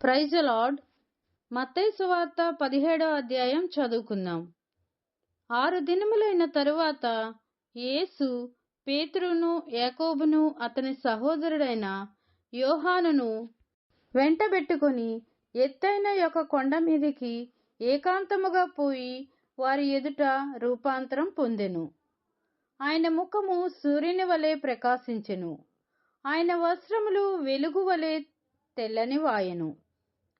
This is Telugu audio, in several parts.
ప్రైజ్ లార్డ్ మత్తయి సువార్త పదిహేడో అధ్యాయం చదువుకుందాం. ఆరు దినములైన తరువాత యేసు పేతురును యాకోబును అతని సహోదరుడైన యోహానును వెంటబెట్టుకొని ఎత్తైన యొక్క కొండ మీదికి ఏకాంతముగా పోయి వారి ఎదుట రూపాంతరం పొందెను. ఆయన ముఖము సూర్యుని వలె ప్రకాశించెను. ఆయన వస్త్రములు వెలుగు వలె తెల్లని వాయెను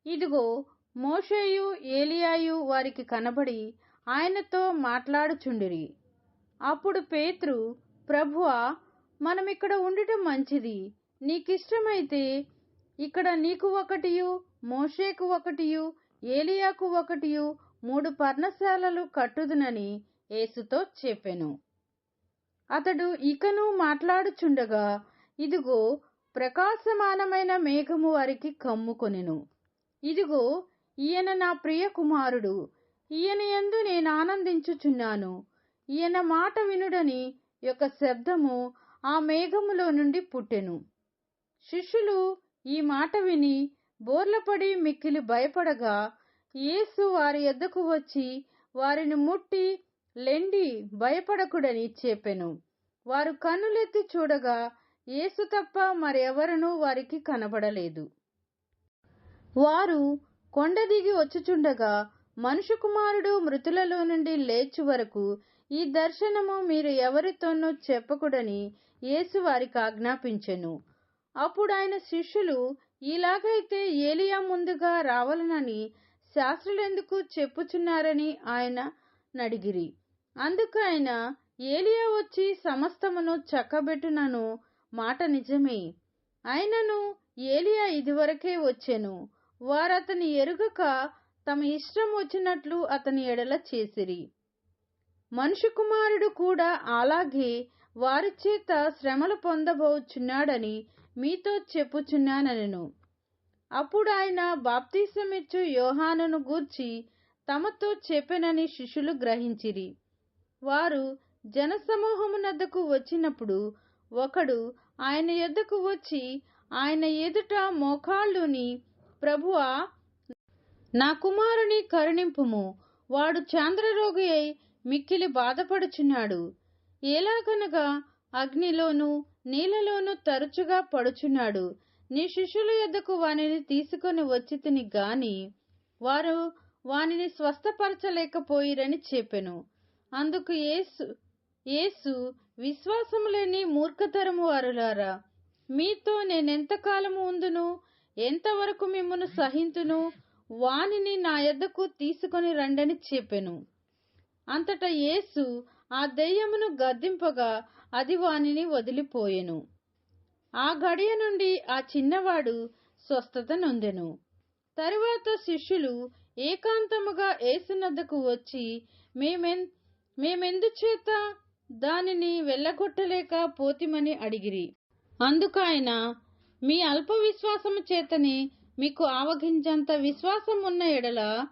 ఇదిగో మోషేయు ఏలియాయు వారికి కనబడి ఆయనతో మాట్లాడుచుండిరి. అప్పుడు పేతురు ప్రభువా మనం ఇక్కడ ఉండటం మంచిది. నీకిష్టమైతే ఇక్కడ నీకు ఒకటియు మోషేకు ఒకటియు ఏలియాకు ఒకటియు మూడు పర్ణశాలలు కట్టుదునని యేసుతో చెప్పెను. అతడు ఇకను మాట్లాడుచుండగా ఇదిగో ప్రకాశమానమైన మేఘము వారికి కమ్ముకొనెను. ఇదిగో ఈయన నా ప్రియ కుమారుడు ఈయన యందు నేను ఆనందించుచున్నాను. ఈయన మాట వినుడని యొక్క శబ్దము ఆ మేఘములో నుండి పుట్టెను. శిష్యులు ఈ మాట విని బోర్లపడి మిక్కిలి భయపడగా యేసు వారి ఎద్దకు వచ్చి వారిని ముట్టి లెండి భయపడకుడని చెప్పెను. వారు కన్నులెత్తి చూడగా యేసు తప్ప మరెవరనూ వారికి కనబడలేదు. వారు కొండ దిగి వచ్చుచుండగా మనుషు కుమారుడు మృతులలో నుండి లేచు వరకు ఈ దర్శనము మీరు ఎవరితోనూ చెప్పకూడని యేసు వారికి ఆజ్ఞాపించెను. అప్పుడు ఆయన శిష్యులు ఇలాగైతే ఏలియా ముందుగా రావాలనని శాస్త్రులెందుకు చెప్పుచున్నారని ఆయన నడిగిరి. అందుకు ఆయన ఏలియా వచ్చి సమస్తమును చక్కబెట్టునను మాట నిజమే. ఆయనను ఏలియా ఇదివరకే వచ్చెను. వారతని ఎరుగక తమ ఇష్టం వచ్చినట్లు అతని ఎడల చేసిరి. మనుషు కుమారుడు కూడా అలాగే వారి చేత శ్రమలు పొందబోచున్నాడని మీతో చెప్పుచున్నానను అప్పుడు ఆయన బాప్తీసమిచ్చు యోహానును గూర్చి తమతో చెప్పెనని శిష్యులు గ్రహించిరి. వారు జనసమూహమునద్దకు వచ్చినప్పుడు ఒకడు ఆయన ఎద్దకు వచ్చి ఆయన ఎదుట మోకాళ్ళుని ప్రభువా నా కుమారుని కరుణింపుము. వాడు చాంద్రరోగి అయి మిక్కిలి బాధపడుచున్నాడు. ఎలాగనగా అగ్నిలోను నీళ్ళలోను తరచుగా పడుచున్నాడు. నీ శిష్యుల యొద్దకు వానిని తీసుకొని వచ్చితిని గాని వారు వానిని స్వస్థపరచలేకపోయిరని చెప్పెను. అందుకు యేసు యేసు విశ్వాసము లేని మూర్ఖతరము వారులారా మీతో నేనెంతకాలము ఉందును? ఎంతవరకు మిమ్మను సహింతును? వానిని నా యొద్దకు తీసుకొని రండని చెప్పెను. అంతటా యేసు ఆ దెయ్యమును గద్దింపగా అది వానిని వదిలిపోయెను. ఆ గడియ నుండి ఆ చిన్నవాడు స్వస్థత నొందెను. తరువాత శిష్యులు ఏకాంతముగా ఏసునద్దకు వచ్చి మేమెన్ మేమెందుచేత దానిని వెళ్ళగొట్టలేక పోతిమని అడిగిరి? అందుకైనా మీ అల్ప విశ్వాసము చేతనే మీకు ఆవగించంత విశ్వాసం ఉన్న ఎడల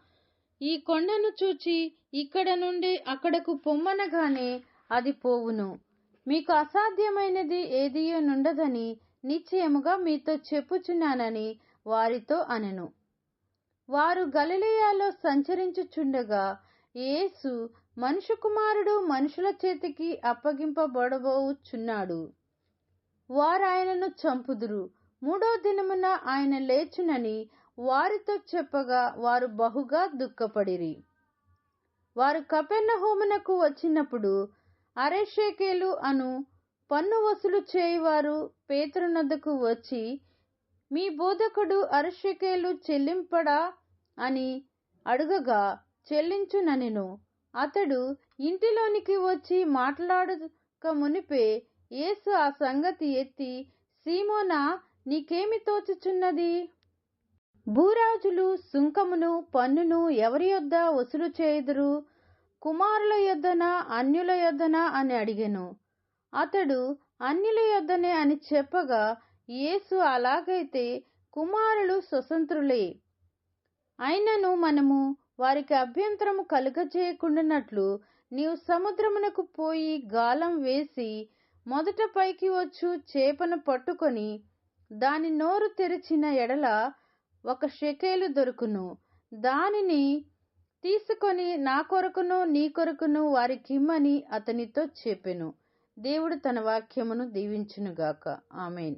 ఈ కొండను చూచి ఇక్కడ నుండి అక్కడకు పొమ్మనగానే అది పోవును. మీకు అసాధ్యమైనది ఏదియో నుండదని నిశ్చయముగా మీతో చెప్పుచున్నానని వారితో అనెను. వారు గలిలియాలో సంచరించుచుండగా యేసు మనుషు కుమారుడు మనుషుల చేతికి అప్పగింపబడబోచున్నాడు. వారు ఆయనను చంపుదురు. మూడో దినమున ఆయన లేచునని వారితో చెప్పగా వారు బహుగా దుఃఖపడిరి. వారు కపెర్నహూమునకు వచ్చినప్పుడు అరెషేకేలు అను పన్ను వసూలు చేయువారు పేతురునద్దకు వచ్చి మీ బోధకుడు అరషకేలు చెల్లింపడా అని అడుగగా చెల్లించుననెను. అతడు ఇంటిలోనికి వచ్చి మాట్లాడక మునిపే యేసు ఆ సంగతి ఎత్తి సీమోనా నీకేమి తోచుచున్నది? భూరాజులు సుంకమును పన్నును ఎవరి యొద్ద వసూలు చేయుదురు? కుమారుల యొద్దన అన్యుల యొద్దన అని అడిగెను. అతడు అన్యుల యొద్దనే అని చెప్పగా యేసు అలాగైతే కుమారులు స్వతంత్రులే. అయినను మనము వారికి అభ్యంతరము కలుగజేయకుండానట్లు నీవు సముద్రమునకు పోయి గాలం వేసి మొదట పైకి వచ్చు చేపను పట్టుకొని దాని నోరు తెరిచిన ఎడల ఒక షెకేలు దొరుకును. దానిని తీసుకొని నా కొరకును నీ కొరకును వారికిమ్మని అతనితో చెప్పెను. దేవుడు తన వాక్యమును దీవించునుగాక. ఆమెన్.